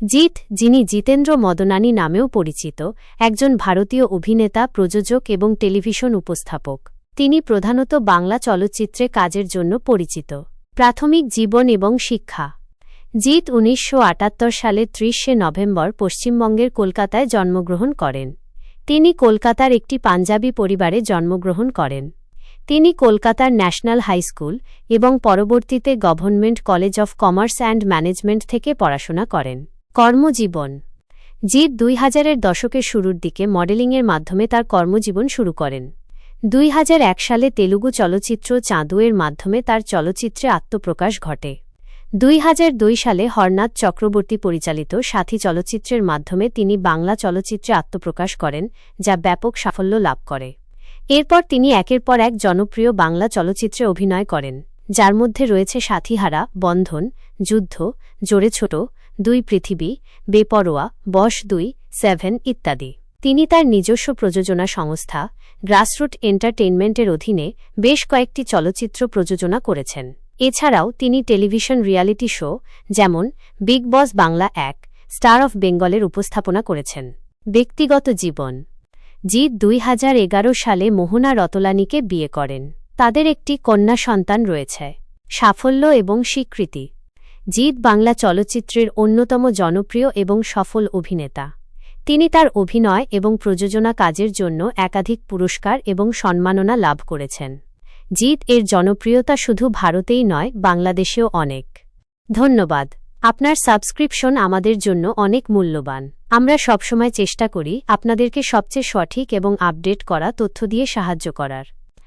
জিৎ, যিনি জিতেন্দ্র মদনানী নামেও পরিচিত, একজন ভারতীয় অভিনেতা, প্রযোজক এবং টেলিভিশন উপস্থাপক। তিনি প্রধানত বাংলা চলচ্চিত্রে কাজের জন্য পরিচিত। প্রাথমিক জীবন এবং শিক্ষা। জিৎ উনিশশো সালে ত্রিশে নভেম্বর পশ্চিমবঙ্গের কলকাতায় জন্মগ্রহণ করেন। তিনি কলকাতার একটি পাঞ্জাবি পরিবারে জন্মগ্রহণ করেন। তিনি কলকাতার ন্যাশনাল হাই স্কুল এবং পরবর্তীতে government college of commerce and management থেকে পড়াশোনা করেন। কর্মজীবন। জিৎ দুই হাজারের দশকের শুরুর দিকে মডেলিংয়ের মাধ্যমে তার কর্মজীবন শুরু করেন। দুই হাজার এক সালে তেলুগু চলচ্চিত্র চাঁদুয়ের মাধ্যমে তার চলচ্চিত্রে আত্মপ্রকাশ ঘটে। দুই হাজার দুই সালে হরনাথ চক্রবর্তী পরিচালিত সাথী চলচ্চিত্রের মাধ্যমে তিনি বাংলা চলচ্চিত্রে আত্মপ্রকাশ করেন, যা ব্যাপক সাফল্য লাভ করে। এরপর তিনি একের পর এক জনপ্রিয় বাংলা চলচ্চিত্রে অভিনয় করেন, যার মধ্যে রয়েছে সাথীহারা, বন্ধন, যুদ্ধ, জোরে ছোট দুই পৃথিবী, বেপরোয়া বশ দুই, সেভেন ইত্যাদি। তিনি তার নিজস্ব প্রযোজনা সংস্থা, গ্রাসরুট এন্টারটেইনমেন্টের অধীনে বেশ কয়েকটি চলচ্চিত্র প্রযোজনা করেছেন। এছাড়াও তিনি টেলিভিশন রিয়ালিটি শো, যেমন বিগ বস বাংলা এক, স্টার অফ বেঙ্গলের উপস্থাপনা করেছেন। ব্যক্তিগত জীবন। জিৎ দুই হাজার এগারো সালে মোহনা রতলানিকে বিয়ে করেন। তাদের একটি কন্যা সন্তান রয়েছে। সাফল্য এবং স্বীকৃতি। জিৎ বাংলা চলচ্চিত্রের অন্যতম জনপ্রিয় এবং সফল অভিনেতা। তিনি তার অভিনয় এবং প্রযোজনা কাজের জন্য একাধিক পুরস্কার এবং সম্মাননা লাভ করেছেন। জিৎ এর জনপ্রিয়তা শুধু ভারতেই নয়, বাংলাদেশেও অনেক। ধন্যবাদ। আপনার সাবস্ক্রিপশন আমাদের জন্য অনেক মূল্যবান। আমরা সবসময় চেষ্টা করি আপনাদেরকে সবচেয়ে সঠিক এবং আপডেট করা তথ্য দিয়ে সাহায্য করার।